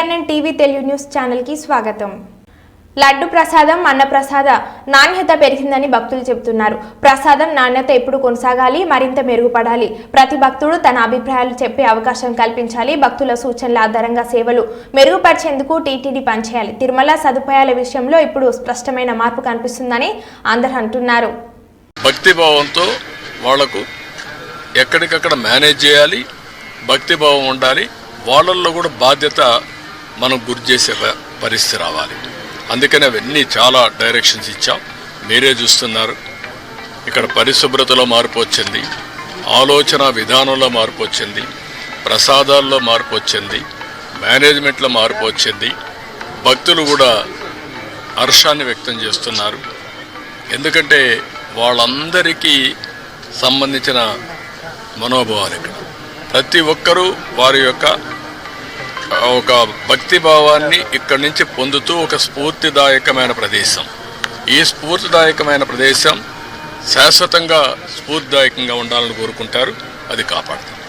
Telugu news ఛానల్కి స్వాగతం. లడ్డు ప్రసాదం అన్న ప్రసాద నాణ్యత పెరిగిందని భక్తులు చెబుతున్నారు. ప్రసాదం నాణ్యత ఎప్పుడు కొనసాగాలి మరింత మెరుగుపడాలి? ప్రతి భక్తుడు తన అభిప్రాయాలు చెప్పే అవకాశం కల్పించాలి. భక్తుల సూచనల ఆధారంగా సేవలు మెరుగుపరిచేందుకు టీటీడీ పనిచేయాలి. తిరుమల సదుపాయాల విషయంలో ఇప్పుడు స్పష్టమైన మార్పు కనిపిస్తుందని అందరూ అంటున్నారు. భక్తిభావంతో వాళ్ళకు ఎక్కడికక్కడ మేనేజ్ చేయాలి భక్తిభావం ఉండాలి. వాళ్ళల్లో కూడా బాధ్యత మనం గురి చేసే పరిస్థితి రావాలి. అందుకని అవన్నీ చాలా డైరెక్షన్స్ ఇచ్చాం. మీరే చూస్తున్నారు. ఇక్కడ పరిశుభ్రతలో మార్పు వచ్చింది. ఆలోచన విధానంలో మార్పు వచ్చింది. ప్రసాదాల్లో మార్పు వచ్చింది. మేనేజ్మెంట్లో మార్పు వచ్చింది. భక్తులు కూడా హర్షాన్ని వ్యక్తం చేస్తున్నారు. ఎందుకంటే వాళ్ళందరికీ సంబంధించిన మనోభావాలు ఇక్కడ. ప్రతి ఒక్కరూ వారి యొక్క ఒక భక్తి భావాన్ని ఇక్కడి నుంచి పొందుతూ ఒక స్ఫూర్తిదాయకమైన ప్రదేశం. ఈ స్ఫూర్తిదాయకమైన ప్రదేశం శాశ్వతంగా స్ఫూర్తిదాయకంగా ఉండాలని కోరుకుంటారు. అది కాపాడుతుంది